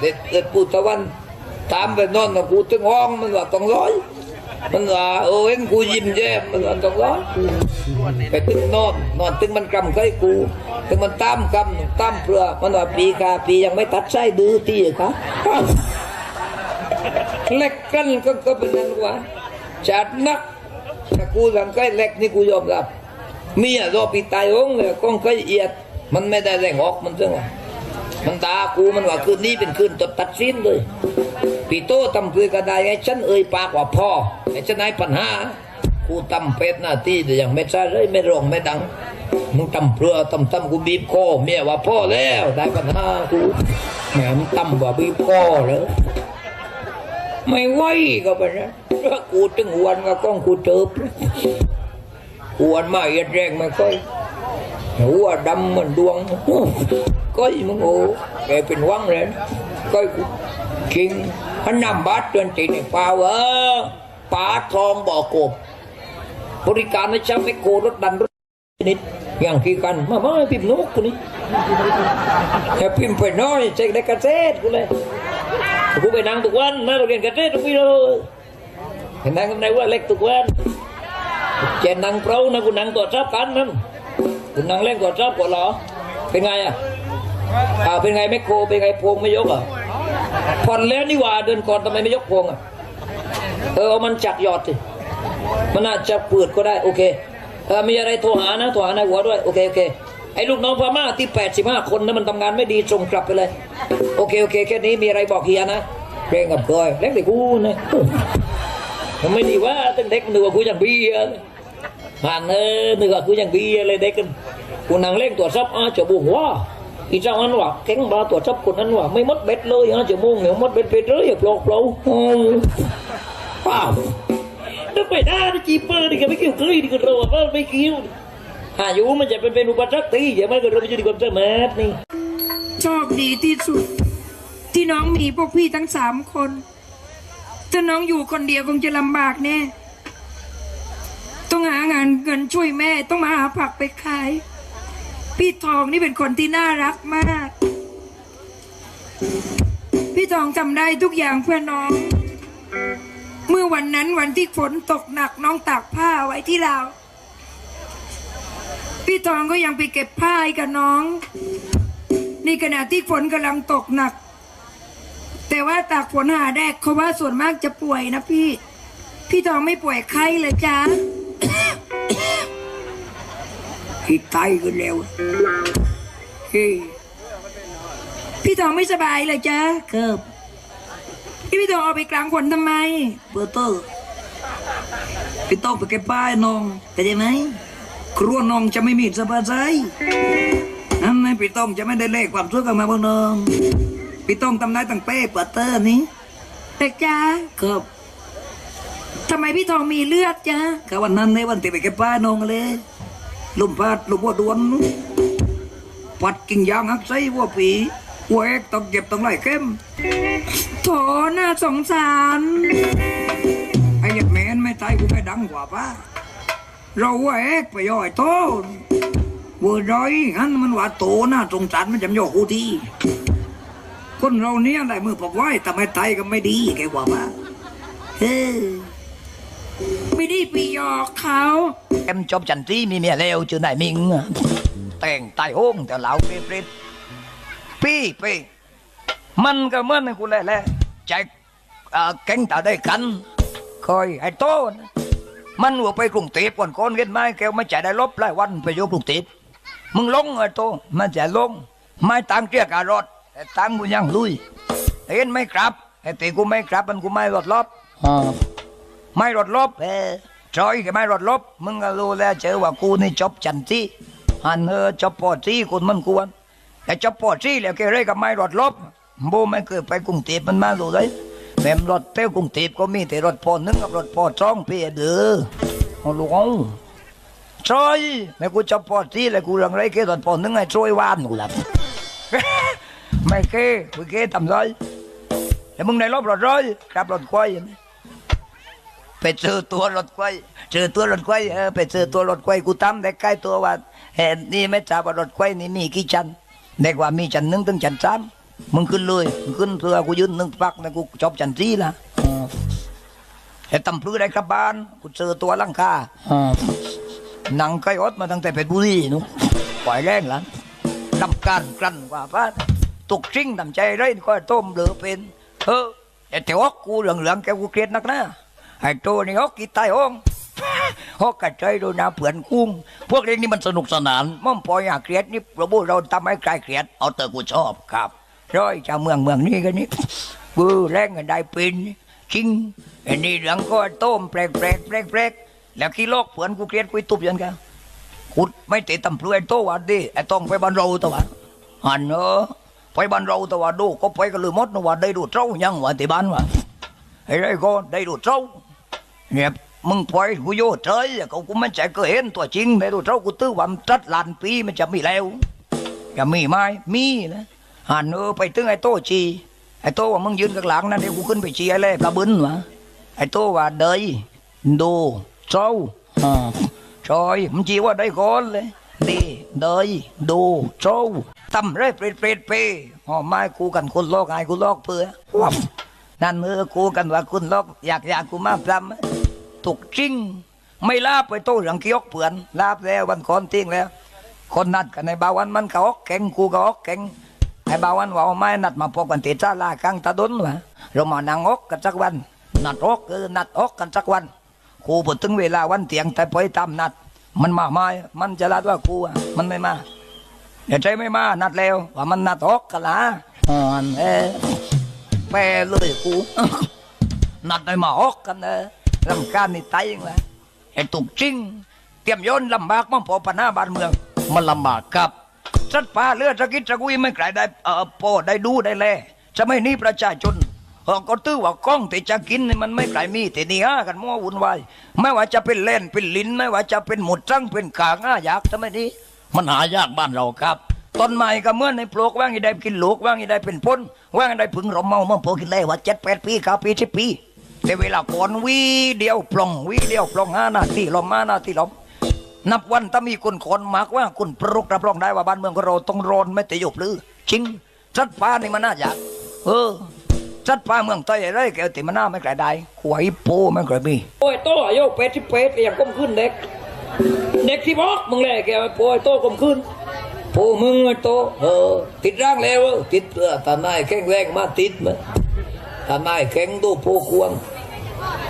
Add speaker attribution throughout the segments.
Speaker 1: เด็ดเด็ดปูตะวันตามไปนอนกูตึงห้องมันว่าต้องร้อย มันว่าเออเห็นกูยิ้มแย้มมันว่าต้องร้อยไปตึงนอนนอนตึงมันกำเคยกูตึงมันตามกำตามเพื่อมันว่าปีกาปียังไม่ตัดไส้ดื้อตีครับเล็กกันก็ก็เป็นนั้นวะจัดนักถ้ากูทำใกล้เล็กนี่กูยอมรับเมียรอปีตายองเลยก้องเคยเอียด มันไม่ได้แรงออกมันจังวะ มันตากูมันว่าคืนนี้เป็นคืนตัดตัดสินเลยปีโตทำเพื่อก็ไดไอ้ฉันเอ่ยปากว่าพ่อไอ้ฉันให้ปัญหากูทำเป็ดหน้าที่แต่ยังไม่ใช่เลยไม่ร้องไม่ดังมึงทำเพื่อทำทำกูบีบคอเมียว่าพ่อแล้วได้ปัญหากูแหมมึงทำว่าบีบคอเลยไม่ไหวก็ไปนะถ้ากูถึงวันก็ก้องกูเติบกวนมาเอียดแรงไม่ค่อย หัวดำเหมือนดวงก้อยมึงโอ้แกเป็นวังเลยก้อยกูคิงพันนำบาทเตือนตีในป่าเออป่าทองบ่อกบบริการนะจ๊ะไม่โกรถดันรถนิดอย่างที่กันมามาพิมพ์นกกูนี่แค่พิมพ์ไปน้อยเจ๊ได้กระเซ็ดกูเลยกูไปนั่งทุกวันนะเราเรียนกันเทศทุกปีเลยเห็นนั่งกันไหนว่าเล็กทุกวันเจนนั่งเปล่านะกูนั่งตัวชอบกันนั่น กูนั่งเล่นตัวชอบกว่าเหรอ เป็นไงอะอ่าเป็นไงไม่โคเป็นไงพวงไม่ยกอะผ่อนแล้วนี่ว่าเดินก่อนทำไมไม่ยกพวงอะเออเอามันจักหยอดสิมันอาจจะเปิดก็ได้โอเคเออมีอะไรโทรหานะโทรหานายหัวด้วยโอเคโอเคไอ้ลูกน้องพม่าที่แปดสิบห้าคนนะมันทำงานไม่ดีส่งกลับไปเลย โอเคโอเคแค่นี้มีอะไรบอกเฮียนะเร่งกับกอยเร่งแต่กูนะมันไม่ดีว่าตั้งเด็กมันนึกว่ากูอย่างเบีย ร์ผ่านเออนึกว่ากูอย่างบีเลยเด็กกูนั่งเล่นตรวจสอบอาวจะบุกว่าอีเจ้าอันว่าแข็งบาตรวจสอบคนนั้นว่าไม่มดเบ็ดเลยฮะจะมุ่งเนี่ยมดเบ็ดเบ็ดเลยอย่าปลอกเปล่าเออเปล่าถ้าไปด้นะจีบเปอร์นี่ก็ไม่เกี่ยวเคยนี่ก็เราว่าไม่เกี่ยวอายุมันจะเป็นเป็นอุปสรรคตีอย่าไม่ก็เราไม่จะดีความสามารถนี่
Speaker 2: โชคดีที่สุด ที่น้องมีพวกพี่ทั้งสามคน ถ้าน้องอยู่คนเดียวคงจะลำบากแน่ ต้องหางานเงินช่วยแม่ ต้องมาหาผักไปขาย พี่ทองนี่เป็นคนที่น่ารักมาก พี่ทองทำได้ทุกอย่างเพื่อน้อง เมื่อวันนั้นวันที่ฝนตกหนักน้องตากผ้าไว้ที่ราวพี่ทองก็ยังไปเก็บผ้าให้กับน้องในขณะที่ฝนกำลังตกหนัก แต่ว่าตากฝนหาแดกเขาว่าส่วนมากจะป่วยนะพี่ พี่ทองไม่ป่วยไข้เลยจ้า พี่ไตกันแล้วเฮ้ยพี่ทองไม่สบายเลยจ้าครับพี่พี่ทองเอาไปกลางฝนทำไม
Speaker 3: เบอร์เตอร์พี่ต้องไปเก็บป้ายน้องเข้าใจไหมครัวน้องจะไม่มีสบายใจนั่นไงพี่ต้องจะไม่ได้เลขความสุขกับมาบนน้องพี่ต้องทำได้ตั้งเป้เบอร์เตอร์นี้
Speaker 2: แต่จ้า
Speaker 3: ครับ
Speaker 2: ทำไมพี่ทองมีเลือดจ้า
Speaker 3: ก็วันนั้นในวันที่ไปเก็บป้ายน้องเลย ลมพัดลมวัวดวน ปัดกิ่งยางหักไส้วัวผีวัวเอกต้องเก็บต้องไล่เข้ม
Speaker 2: โถน่าสงสาร
Speaker 3: ไอ้ยัดแมนไม่ตายกูไม่ดังกว่าป้าเราวัวเอกไปย่อยโตวัวร้อยงั้นมันว่าโตนะสงสารมันจำย่อกูทีคนเราเนี้ยอะได้มือปอกไว้แต่ไม่ตายก็ไม่ดีแกว่าป้าเฮ้
Speaker 2: ไม่ได้ไปหยอกเขา
Speaker 1: em chọc chành trí mi mẹ leo chưa này miệng tèn tai hôn แต่เหล่าเปรตพี่พี่มันก็เหมือนกูแหละแหละใจเอ่อแก๊งตาได้กัน คอยไอ้โตนะมันหัวไปกรุงเทพก่อนคนเห็นไหมแกไม่จ่ายได้ลบหลายวันไปอยู่กรุงเทพมึงลงไอ้โตมันจะลง ไม่ตังเกียกการถแต่ตังกูยังลุย เห็นไหมครับไอ้ตีกูไม่ครับมันกูไม่รถลบอ่า ไม่รถลบเออจอยก็ไม่รถลบ มึงก็รู้แล้วเจอว่ากูนี่จบจันทีหันเออจบปอดที่คุณมันควรแต่จบปอดที่แล้วแกเรยกับไม่รถลบโบไม่เคยไปกรุงเทพมันมาดูเลยแม่รถเต้กรุงเทพก็มีแต่รถปอนึงกับรถปอสองเพี่เด้อเอาลูกเอาจอยแล้วกูจบปอดที่แล้วกูเรื่องไรแกรถปอนึงให้ช่วยว่านกูละไม่เคกูเคทำไรแล้วมึงได้รบรถร้อยครับรถควาย ไปเจอตัวรถไฟเจอตัวรถไฟเออไปเจอตัวรถไฟกูตั้มแต่ใกล้ตัวว่าเห็นนี่ไม่ทราบว่ารถไฟนี่มีกี่ชั้นเด็กว่ามีชั้นหนึ่งถึงชั้นสามมึงขึ้นเลยมึงขึ้นเพื่อกูยืนหนึ่งปักนะกูจบจันทรีละอ๋อแต่ตำพลือได้กลับบ้านกูเจอตัวลังคาอ๋อหนังไก่อดมาตั้งแต่เพชรบุรีนุปล่อยแรงหลังดำการกลั่นกว่าป้าตุกชิงดำใจไรก็ต้มเหลือเป็นเออแต่แต่ว่ากูเหลืองเหลืองๆแกกูเกลียดนักนะ ไอ้ตัวนี่ฮอกกีตายห้องฮอกกระใจโดยนาเผื่อนกุ้ง พวกเรื่องนี้มันสนุกสนานม่อมปอยอยากเกลียดนี่ระบุเราทำให้ใครเกลียดเอาแต่กูชอบครับร้อยชาวเมืองเมืองนี้กันนี่กูแรงกันได้เป็นจริงไอ้นี่เหลืองก็ต้มแปลกแปลกแปลกแปลกแล้วขี้โลกเผื่อนกูเกลียดกูตุบยังกันขุดไม่เตะตำพลวยโตวันดีไอ้ต้องไปบ้านเราตัวหันเนอะไปบ้านเราตัวดูก็ไปกันเลยมดนะว่าได้ดูเจ้ายังว่าที่บ้านว่าไอ้ไรก็ได้ดูเจ้า เนี่ยมึงปล่อยกูโยเฉยเขากูไม่ใจก็เห็นตัวจริงในตัวเจ้ากูตื้อว่ามันจัดลานปีมันจะมีแล้วจะมีไหมมีนะหันเออไปตึงไอ้โตชีไอ้โตว่ามึงยืนข้างหลังนั่นเดี๋ยวกูขึ้นไปชีไอ้เล่ปลาบึนวะไอ้โตว่าเดยดูเจ้าชอยมึงจีว่าได้ก่อนเลยดีเดยดูเจ้าตำไรเปรตเปรตเปอ๋อไม่กูกันคนโลกไอ้กูโลกเปื่อนั่นเออกูกันว่าคุณลอกอยากอยากกูมาพรำ ถูกจริง ไม่ลาบไปโต้เรื่องกี้ยกเปือนลาบแล้ววันคอนทิ้งแล้ว คนนัดกันในบาวันมันก็ออกแข่งกูก็ออกแข่งไอ้บาวันว่าเอาไม้นัดมาพบกันติดซาลากลางตะดนวะเรามานั่งออกกันสักวัน นัดออกเออนัดออกกันสักวันกูพอถึงเวลาวันเตียงแต่ไปตามนัด มันมาไม่มันจะลัดว่ากูอะมันไม่มาเดี๋ยวใจไม่มานัดแล้วว่ามันนัดออกกันละอ่อนเออแปรเลยกูนัดได้มาออกกันนะ ลำการนี่ตายยังไงไอ้ตุกจริง เตรียมโยนลำบากมั่งพอปัญหาบ้านเมือง มันลำบากครับสัตว์ป่าเลือดสะกิดสะกุยไม่ไกลได้เออโปได้ดูได้แลจะไม่นี้ประชาชนเออก็ตื้อว่ากล้องที่จะกินมันไม่ไกลมีแต่นี่ฮะกันมั่ววุ่นวายไม่ว่าจะเป็นเล่นเป็นลิ้นไม่ว่าจะเป็นหมดจังเป็นกางอ้าอยากทำไมนี้มันหายากบ้านเราครับต้นไม้ก็เมื่อในปลูกว่างอีได้กินลูกว่างอีได้เป็นพ้นว่างอีได้ผึ่งรมเมาเมื่อพอกินเลยว่าเจ็ดแปดปีเก้าปีสิบปี แต่เวลาก่อนวีเดียวปลองวีเดียวปลองห้านาทีลมห้านาทีลมนับวันถ้ามีคนคนมากว่าคุณปรุกรับรองได้ว่าบ้านเมืองของเราต้องร้อนไม่แต่หยบลือจริงสัตว์ป่านี่มันน่าอยากเออสัตว์ป่าเมืองไทยอะไรแกติมันน่าไม่ไกลได้ขวยโปไม่ไกลมี
Speaker 4: โอ้ยโตอายุเป็ดที่เป็ดอย่างก้มขึ้นเด็ก เด็กที่บอกมึงแหละแกโอ้ยโตก้มขึ้นโอ้มึงไอ้โตเออติดร่างแล้วติดเพื่อตานาแข็งแรงมาติดมั้ยตานาแข็งดูโพควง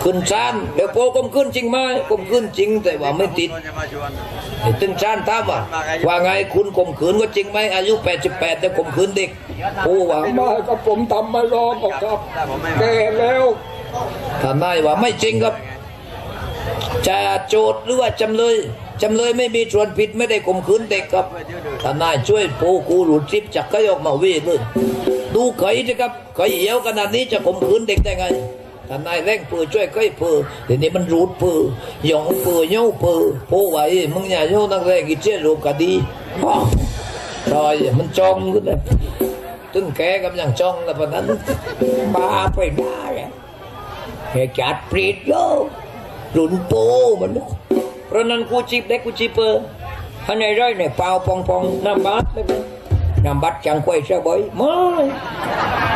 Speaker 4: ขึ้นชานเดี๋ยวโพก้มขึ้นจริงไหมก้มขึ้นจริง แต่ว่าไม่ติดไอ้ตึงชานถามว่าว่าไงคุณข่มขืนก็จริงไหมอายุ 88 แต่ข่มขืนเด็กโอ้ว่าไม่ก็ผมทำมารอก็ครับแก่แล้วทนายว่าไม่จริงครับจะโจทย์หรือว่าจำเลยจำเลยไม่มีส่วนผิดไม่ได้ข่มขืนเด็กครับทนายช่วยโปกูหลุดซิปจากก็ยออกมาเวทเลยดูไขสิครับไขเหี่ยวขนาดนี้จะข่มขืนเด็กได้ไง ทนายแร่งปือช่วยไขเปือทีนี้มันรูดปือหยองปือเย้าปือโพไหวมึงอย่าโย้นักแรกกิเจ้รูปคดีอ้าวซอยมันจองขึ้นเลยตึ้งแกกำลังจองแล้วพอนั้นบ้าไปได้อะแกจัดปรีดโยหลุนโปมันเพราะนั้นกูจีบเด็กกูจีบเปอร์อันไหนไรเนี่ยเปล่าปองปองน้ำบัดเลยน้ำบัดจังควยเสบอยเสื้อใบเลยตำน้ำบัดอะไม่โอ้มาแต่น้อยของมึงของกูน้ำบัดกูทำเองกูพิมพ์หมดเลยเสื้อใบรักพี่น้องเออเสื้อใบรักพี่น้องแต่เสื้อทองไม่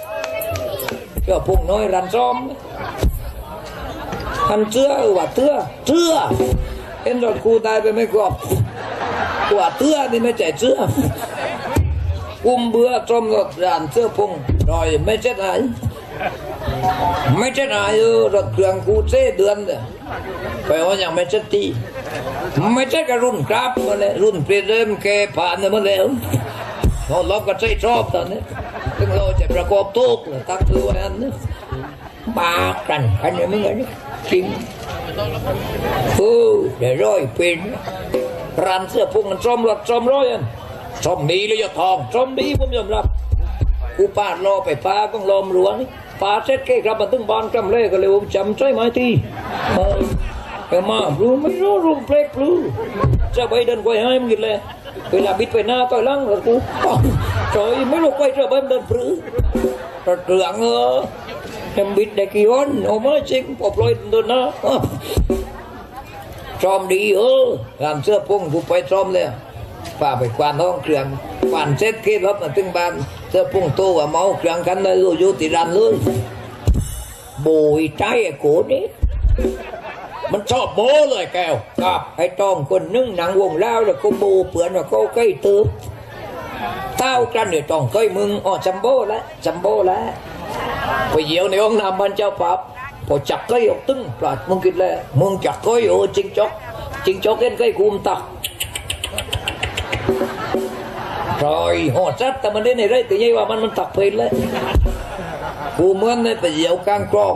Speaker 4: กมันเราเชื่อพุ่งน้อยรันซ้อมมันเชื่อว่าเชื่อเชื่อเอ็นรถกูตายไปไม่กรอบกว่าเชื่อนี่ไม่ใจเชื่อกุมเบื่อจมรถรันเชื่อพุ่งรอยไม่เช็ดหายไม่ใช่นายเออรถเครื่องกูเซ่เดือนเลยแปว่ายังไม่ใช่ตีไม่ใช่กระรุ่นครับมาเลยรุ่นเปลี่ยนเริ่มแกผ่านมาแล้วเราล็อกก็ใช้ชอบตอนนี้ ถึงเราจะประกอบทุกข์ตั้งตัวอันนี้บากันอันนี้ไม่เงี้จริงเออเดี๋ยวร้อยเป็นร้านเสื้อพุ่งมันจอมรถจอมร้อยอันจอมดีเลยยอดทองจอมดีผมยอมรับกูกูปาดรอไปป้าก็ลมหลวงป้าเซ็ตเก้ครับมาตึงบ้านกำเล่ก็เลยผมจำใช่ไหมทีเออไปมารู้ไม่รู้รู้เพลกรู้จะไปเดินไปให้มึงกินเลย เวลาบิดไปหน้าต่อยล่างกูปัง
Speaker 1: จอยไม่รู้ไปจะไปเดินปรือระเกื
Speaker 4: อง
Speaker 1: เออเอ็มบิดได้กี่
Speaker 4: วันโอ้มาจริงปอบลอยตัวนหน้าจอมดีเออทำเสื้อพุ่งกูไปจอมเลยฝ่าไปควานห้องเครื่องควานเซ็ตเก็บรับมาถึงบ้านเสื้อพุ่งโตว่าเมาเครื่องกันเลยอยู่ติดรันเลยบุยใจไอ้โกนี้ มันชอบโบเลยแก้วกับไอ้ตองคนนึงหนังวงแล้วแล้วก็โบเปื่อนว่าก็ใกล้ตืบเต้ากันเดี๋ยวต้องเคยมึงอ๋อจัมโบ้แล้วจัมโบ้แล้วไปเยี่ยวในห้องน้ำมันเจ้าปับพอจับก็ยกตึ้งปลาดมึงกินแล้วมึงจับก็อยู่จิงจอกจิงจอกเล่นก็คุมตักรอยหอดซัดแต่มันเล่นในไรแต่ยังว่ามันมันตักเพลินเลยกูเหมือนในไปเยี่ยวกลางกลอง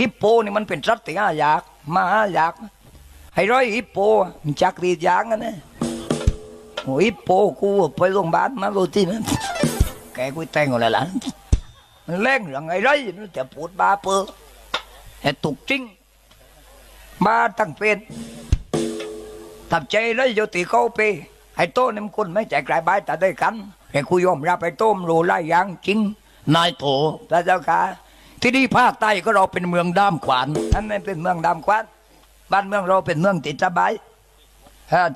Speaker 1: ฮิปโปนี่มันเป็นสัตว์ที่หายากมาหายากให้ร้อยฮิปโปมันจักรีดยางกันนะโอ้ฮิปโปกูไปโรงพยาบาลมาโรตีมันแกกูแต่งอะไรล่ะมันแรงเรื่องไอ้ไรมันจะปวดบาเปอร์แต่ตุกจริงมาตั้งเป็นตับใจเลยโยติเขาไปไอ้โต้นี่มันคนไม่ใจกลายบายแต่ได้กันแต่กูยอมรับไอ้โต้มรู้ไล่ยางจริงนายโถพระเจ้าค่ะ ที่นี่ภาคใต้ก็เราเป็นเมืองด้ามขวานนั่นไม่เป็นเมืองด้ามขวาน บ้านเมืองเราเป็นเมืองติดสบาย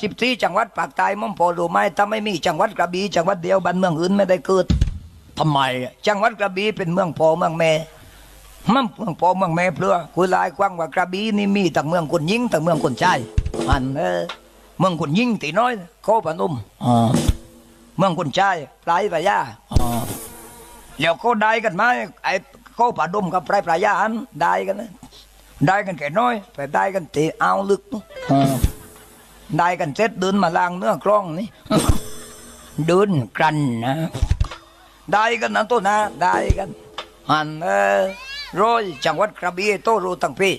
Speaker 1: จิบที่จังหวัดภาคใต้มั่งพอรู้ไหมถ้าไม่มีจังหวัดกระบี่จังหวัดเดียวบ้านเมืองอื่นไม่ได้เกิดทำไมอะจังหวัดกระบี่เป็นเมืองพอเมืองแม่มันเมืองพอเมืองแม่เพื่อคุยลายกว้างว่ากระบี่นี่มีแต่เมืองคนยิงแต่เมืองคนชายอันเออเมืองคนยิงตีน้อยเขาปนุ่มเมืองคนชายปลายปลายยาอ๋อแล้วเขาได้กันไหมไอ้ ขาป่าดมกับไพรปลายาอันได้กันนะได้กันแค่น้อยไปได้กันเตะเอาลึกนู้นอ่าได้กันเสร็จเดินมาล้างเนื้อกล้องนี่เดินกันนะได้กันนะตัวนะได้กันอันเออร้อยจังหวัดกระบี่โตรู้ตั้งพี่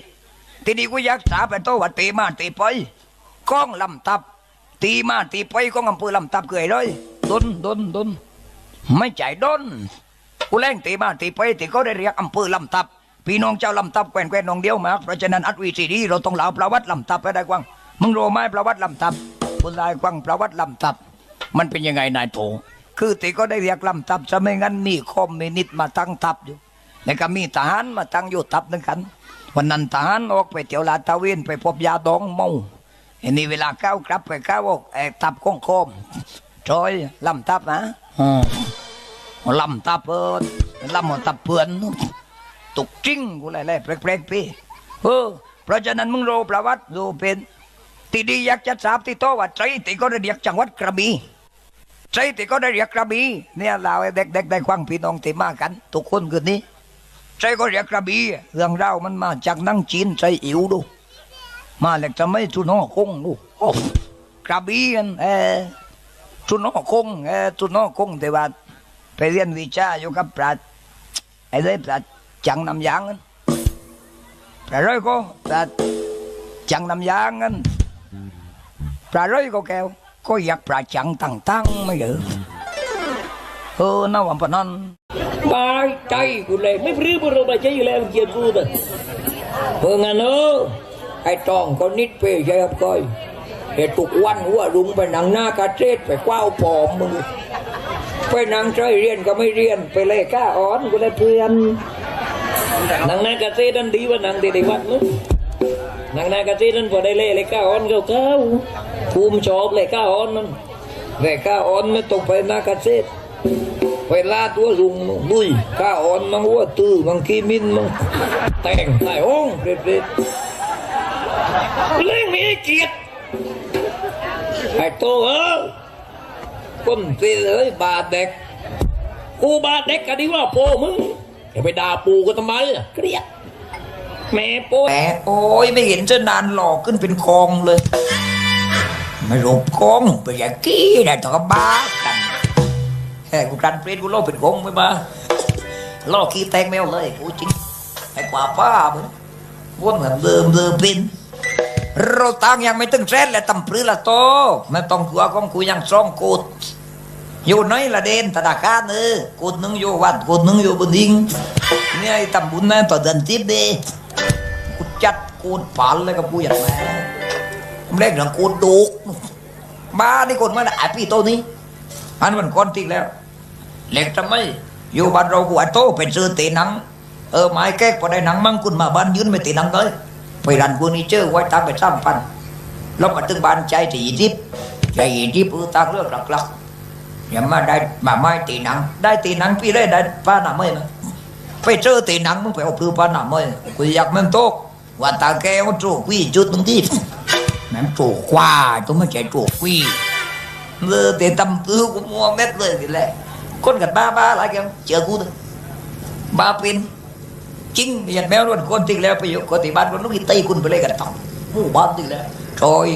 Speaker 1: ทีนี้กูอยากถามไปโตว่าตีมาตีไปกล้องลำตับ ตีมาตีไปกล้องอำเภอลำตับเกยเลยดนดนดนไม่ใจดน กูแรงตีมาตีไปตีก็ได้เรียกอำเภอลำตับพี่น้องเจ้าลำตับแควนแควนน้องเดียวมาเพราะฉะนั้นอัดวีซีดีเราต้องเล่าประวัติลำตับไปได้กว้างมึงรู้ไหมประวัติลำตับคุณลายกว้างประวัติลำตับ มันเป็นยังไงนายโถคือตีก็ได้เรียกลำตับจะไม่งั้นมีคอมมินิสต์มาตั้งทับอยู่แล้วก็มีทหารมาตั้งอยู่ทับนึงกัน วันนั้นทหารออกไปเที่ยวลาดตะเวนไปพบยาดองเมาอันนี้เวลาเก้ากลับไปเก้าออกไอ้ทับก้องคมจอยลำตับนะอืม ลำตาเปิดลำหัวตาเปือนตุกจริงกูเลยเลยแปลกๆพี่เออเพราะฉะนั้นมึงรู้ประวัติรู้เป็นทีดีอยากจะทราบที่โตว่าใจติก็ได้เรียกจังหวัดกระบี่ใจติก็ได้เรียกกระบี่เนี่ยเราเด็กๆได้ควังพี่น้องที่มากัน ทุกคนคืนนี้ใจก็เรียกกระบี่เรื่องเรามันมาจากนั่งจีนใจอิ๋วดู มาแล้วจะไม่ทุนห่อคงดูกระบี่กันเออทุนห่อคงเออทุนห่อคงแต่ว่า ไปเรียนวิชาอยู่กับปราชญ์ไอ้เลยปราชญ์จังนำยางนั้นปราร้อยก็ปราชญ์จังนำยางนั้นปราร้อยก็แก้วก็อยากปราจังตั้งตั้งไม่เหรอเออน่าวันปนัน
Speaker 4: บายใจกูเลยไม่พรื้บเราไปใจอยู่แล้วเกียรกูแต่เพื่องานเออไอ้ตองก็นิดไปใช่ครับก้อยเดี๋ยวทุกวันหัวลุงไปหนังหน้ากระเทศไปคว้าวปอมมึง ไปนั่งใจเรียนก็ไม่เรียนไปเลยก้าอ่อนก็เลยเพื่อนนังนากาเซ่ดันดีว่านังเด็กวัดนู้นหนังนากาเซ่ดันพอได้เล่เลยก้าอ่อนเก้าเก้าภูมิชอบเลยก้าอ่อนนั่นแต่ก้าอ่อนไม่ตกไปนากาเซ่ไปลาตัวลุงดุยก้าอ่อนมังหัวตื้อมังกีมินมังแต่งใต้ห้องเด็ดๆเล่งมีเกียรติไอ้โตเออ คนตีเลยบาดเด็ก
Speaker 5: กูบาเด็กกันดีว่าโปมึงอย่าไปด่าปูกูทำไมอะเกลียดแม่โป
Speaker 1: แหมโอ้ยไม่เห็นจะนานหลอกขึ้นเป็นคองเลย ไม่รบคองไปอย่างกี้นะตอกบ้ากันแค่กูกันเปรตกูโลกเป็นคงไม่มาล่อขี้แตงแมวเลยกูจริงไอ้กว่าป้ามึงวนเหมือนเดิมเดิมเป็น เราตังยังไม่ตึงแซนและตำปรือละโตไม่ต้องกลัวของกูยังซ่องกูดอยู่ไหนละเด่นธนาคารเออกูดหนึงอยู่วัดกูดหนึงอยู่บนดิงเนี่ยไอ้ตำบุญนะต่อเดือนทิพย์เดกูจัดกูดฝันเลยกับกูอย่างแม่เล่นอย่างกูดดุกบ้านี่คนมาไอ้พี่โตนี้อันมันคนติกแล้วเล็กทำไมอยู่บ้านเรากูไอโตเป็นซื้อตีหนังเออไม้แก๊กพอได้หนังมั่งคุณมาบ้านยืนไม่ตีหนังเลย ไปรันกูนี่เจอร์ไว้ตามไปสร้างพันแล้วมาถึงบานใจตีทิพย์ใจทิพย์เออตางเรื่องหลักๆอย่ามาได้มาไม่ตีหนัง ได้ตีหนังพี่ได้ได้ป้าหนาไม่ไหมไปเจอตีหนังมึงไปเอาพือปาหนาเมยกูอยากมันโตกว่าตาแกมันโจกวีจุดมึงที่แม่งโจกกว่าต้องไม่ใช่โจกวีเออแต่ตำตื้อกูมัวเม็ดเลยทีแรกคนกับบ้าบ้าอะไรกันเจอกูเลยบ้าเป็น จริงยันแมวล้วนคนที่แล้วไปอยู่คนที่บ้านคนลูกอีตีคุณไปเลยกันทั้งหมู่บ้านที่แล้วชอย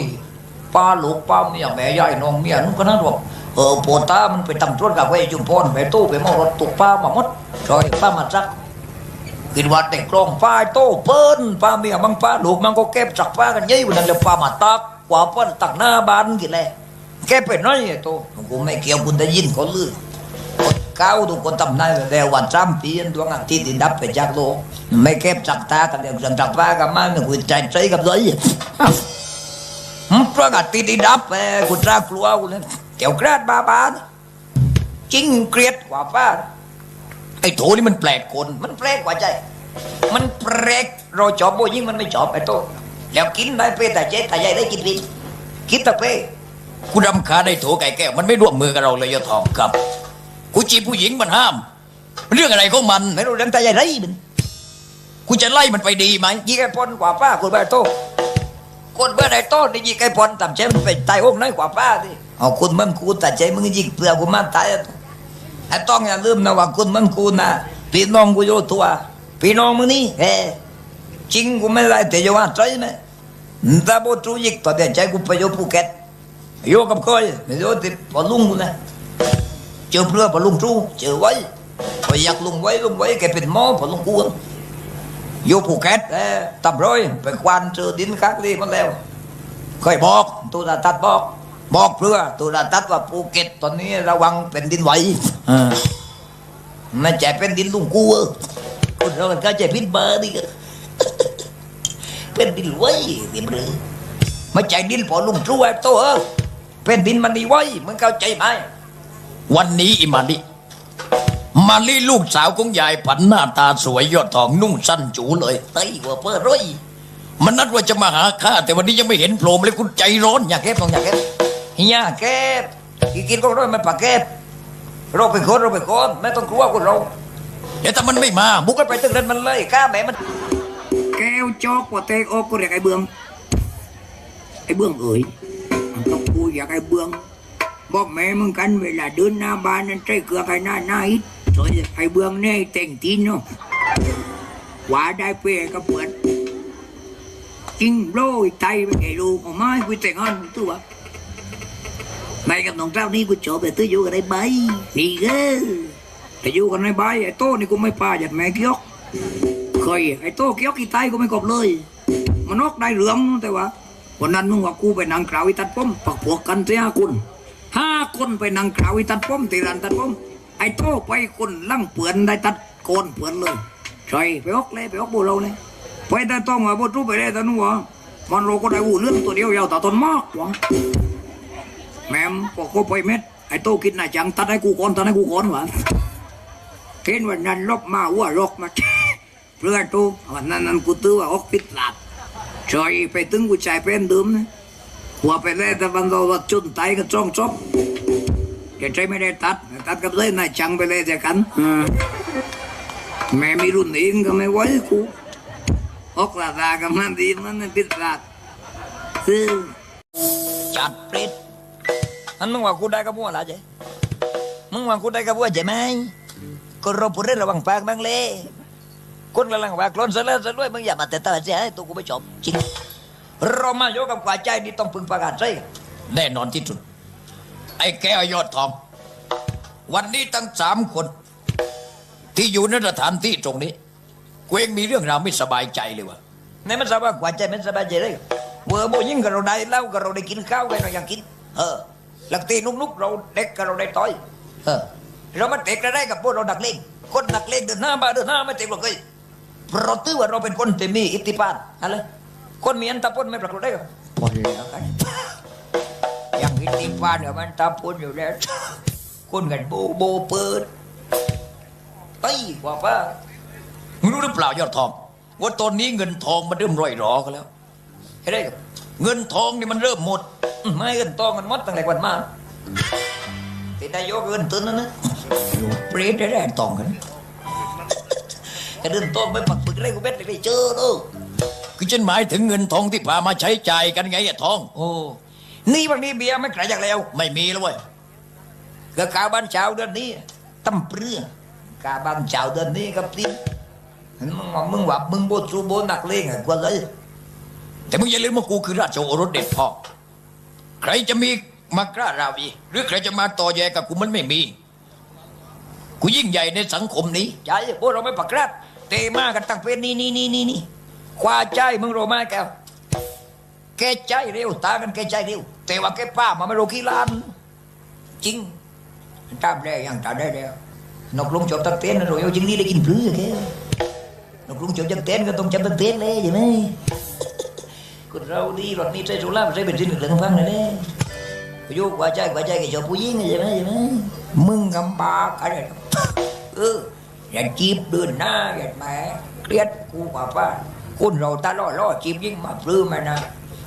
Speaker 1: ป้าลูกป้าเมียแม่ยายน้องเมียนุ่งก็นั่นบอกเออปวดตามันไปตำรวจกับไอ้จุ่มพรไปตู้ไปมอรถตุกป้ามาหมดชอยป้ามาซักกินวัดแต่กลองฟ้าโต้เปิ้นป้าเมียมังป้าลูกมันก็เก็บจักป้ากันยี่วันนั้นเลยป้ามาตักกว่าเปิ้นตักหน้าบ้านกินเลยแกเป็นน้อยไอ้โตกูไม่เกี่ยวคุณได้ยินเขาลือ เก้าทุกคนทำได้แต่วันจำปีนดวงอาทิตย์ที่ดับไปจากโลกไม่เก็บจักตากันเดี๋ยวจักป้ากันมาเนี่ยกูใจใจกับเลยดวงอาทิตย์ที่ดับไปกูจ้ากลัวกูเลยเกี่ยวกราดบาบาจริงเกลียดกว่าป้าไอ้โถนี่มันแปลกคนมันแปลกกว่าใจ มันแปลกเราชอบโบยิ่งมันไม่ชอบไอ้โตแล้วกินได้เป้แต่เจ๊แต่ใหญ่ได้กินผิดคิดแต่เป้กูรำคาญไอ้โถไก่แก้วมันไม่ร่วมมือกับเราเลยยศทองครับ กูจีบผู้หญิงมันห้าม เรื่องอะไรของมันไม่รู้เรื่องแต่ใหญ่ไรมันกูจะไล่มันไปดีไหมยี่ไอ้ปอนกว่าป้าคุณบ้าโตคนเบื่อไอ้โตนี่ยี่ไอ้ปอนต่ำใจมันไปตายองค์น้อยกว่าป้าดิเอาคุณมันกูแต่ใจมึงยิงเปลือกกูมาตายไอ้ต้องอย่าลืมนะว่าคุณมันกูนะพี่น้องกูโยตัวพี่น้องมึงนี่เออจริงกูไม่ได้แต่จะว่าใจไหมแต่บ่ทูยิกตอนเดียวใจกูไปอยู่ภูเก็ตอยู่กับคอยไม่รู้ติดพอลุงกูนะ เจอเพื่อพอลุงทูเจอไว้พออยากลุงไว้ลุงไว้แกเป็นหมอพอลุงกูอยู่ภูเก็ตเออตับร้อยไปควานเจอดินคักดีมันแล้วเคยบอกตัวตาตัดบอก บอกเพื่อตัวตาตัดว่าภูเก็ตตอนนี้ระวังเป็นดินไหวมันจะเป็นดินลุงกูเออคนเรามันก็จะพิษเบอร์นี่ก็เป็นดินไว้ดินหรือไม่ใช่ดินพอลุงชั่วโตเออเป็นดินมันดีไว้มึงเข้าใจไหม
Speaker 5: วันนี้อิมาลิมาลิลูกสาวของยายผันหน้าตาสวยยอดทองนุ่งสั้นจูเลย
Speaker 1: เต้ยว่าเปิดร้อย
Speaker 5: มันนัดว่าจะมาหาข้าแต่วันนี้ยังไม่เห็นโผล่เลยคุณใจร้อน
Speaker 1: อย่าแคบลองอย่าแคบเฮียแกินกินก็ร้อยมันปากแคบเราเป็นคนเราเป็นคนไม่ต้องกลัวคนเรา
Speaker 5: เดี๋ยวถ้ามันไม่มา
Speaker 1: บุกไปตึกนั้นมันเลยกล้าแหมมัน แก้วจอกว่าเตกออกก็เรียกไอ้เบืองไอ้เบืองเอ๋ยมันต้องกูอยากไอ้เบือง บอกแม่มึงกันเวลาเดินหน้าบ้านนั้นใจเกลือใครหน้าหน้าอิดสวยไอ้เบืองเนี่ยแต่งตีนเนาะว่าได้เปย์ก็เปิดจริงโรยไตไปแก่ลูกของไม้กูแต่งงานตัวแม่กับน้องเจ้านี่กูจบแต่ตื้อยู่กับไอ้ใบนี่เก้อแต่อยู่กันในใบไอ้โต้นี่กูไม่ปาหยัดแม่เกี้ยกเคยไอ้โต้เกี้ยกี่ไตก็ไม่กบเลยมันนอกได้เหลืองแต่ว่าวันนั้นมึงว่ากูไปนั่งกล่าวอีตัดป้อมปักพวกกันเสียคน ห้าคนไปนั่งกล่าวอีตัดป้อมตีรันตัดป้อมไอ้โต้ไปคนลั่งเปือนได้ตัดโกนเปือนเลยใช่ไปออกเลยไปออกบูเราเลยไปแต่ต้องว่าบทูไปได้แต่นู้นวมันเราก็ได้หูเรื่องตัวเดียวยาวต่ต้นมากวะแม่มพอกูไปเม็ดไอ้โต้คิดน่าจังตัดให้กูก่อนตัดให้กูก่อนวะเห็นวันนั้นลบมาว่าลกมาเพื่อตูวันนั้นนั้นกูตื้อว่าออกปิดหลับชอยไปตึงกูใจเป็นดื่มนะ หัวไปเลยแต่วันเราว่าจุนไตก็จ้องจบเดี๋ยวใจไม่ได้ตัด ตัดกับเลยนายจังไปเลยจะกันแม่มีรุ่นเองก็ไม่ไหวกูออกลาดากับมันดีมันปิดหลับคือจัดปรตอันมึงว่ากูได้กับบัวละเจ๊มึงว่ากูได้กับบัวใช่ไหมก็เราพูดเรื่อระวังปากบ้างเลยคนกำลังว่าคลอนซะแล้วซะด้วยมึงอย่ามาแต่ตาเสียให้ตัวกูไม่ชอบจริง เรามาโยกกับกว่าใจนี่ต้องพึงประกาศใช่
Speaker 5: แน่นอนที่สุด ไอ้แก้วยอดทอง วันนี้ตั้งสามคน ที่อยู่ในสถานที่ตรงนี้กูเองมีเรื่องราวไม่สบายใจเลยวะ
Speaker 1: ในมันสบายกว่าใจมันสบายใจเลยเวอร์โบยิ่งกับเราได้เล้ากับเราได้กินข้าวกันเราอยังกิน เออหลังตีนุกๆเราเด็กกับเราได้ต่อย เออ เรามาเตะกันได้กับพวกเราดักเล่นคนดักเล่นเดินหน้ามาเดินหน้าไม่เตะหรอกเลยเพราะตื้อว่าเราเป็นคนที่มีอิทธิพลอะไร คนมีอันตะพนไม่ปรากฏได้กับพนแล้วกันอย่างอิทธิพลเนี่ยมันตะพนอยู่แล้วคนกันโบโบเปิดตีกว่าป้า
Speaker 5: มึงรู้หรือเปล่ายอดทองว่าตอนนี้เงินทองมันเริ่มร่อยหรอกันแล้ว
Speaker 1: เห็นได้กับ
Speaker 5: เงินทองนี่มันเริ่มหมด
Speaker 1: อื้อไม่เงินตองกันหมดตั้งแต่วันมาติดนายกเงินตุนนั่นนะเปรตได้ได้ตองกันกระเดินตองไม่ปักปึกได้กูเบ็ดเลยเจอลูก
Speaker 5: คือฉันหมายถึงเงินทองที่พามาใช้จ่ายกันไงอะทอง
Speaker 1: โอ้นี่บางนี้เบียร์ไม่ไกลจากแล้ว
Speaker 5: ไม่มีแล้วเว้ย
Speaker 1: ก็กาบ้านเช้าเดือนนี้ตั้มเปรื้อกาบ้านเช้าเดือนนี้กับทีมึงว่ามึงว่ามึงโบสูโบนักเลงอะกว่าเลย
Speaker 5: แต่มึงอย่าลืมว่ากูคือราชโอรสเด็ดพ่อใครจะมีมากล้าราวีหรือใครจะมาต่อแยกับกูมันไม่มี กูยิ่งใหญ่ในสังคมนี้
Speaker 1: ใจพวกเราไม่ปักรัดเตะมากันตั้งเป็นนี่นี่นี่นี่นี่ คว้าใจมึงโรมาแกวแกใจเร็วตากันแกใจเร็ว แต่ว่าแกป้ามาไม่รู้กี่ล้าน จริงตามได้ยังตามได้แล้วนกลุงจบตักเต้นนะโรยเอาจริงนี่ได้กินพลื้อแกนกลุงจบจักเต้นก็ต้องจำตักเต้นเลยใช่ไหมคนเราดีรถนี้ใช้สุราใช้เป็นสิ่งหนึ่งทั้งฟังเลยเนี่ยโยกว่าใจกว่าใจกับชอบผู้หญิงใช่ไหมใช่ไหมมึงกำบากอะไรเอออย่าจีบเดินหน้าอย่าแหมเครียดกูกว่าป้า คนเราตาล่อล่อจีบยิ่งมาปลื้มมานะ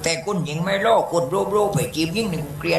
Speaker 1: แต่คนหญิงไม่ล่อคุณรบโรไปจีบยิ่งหนึ่งเกรียด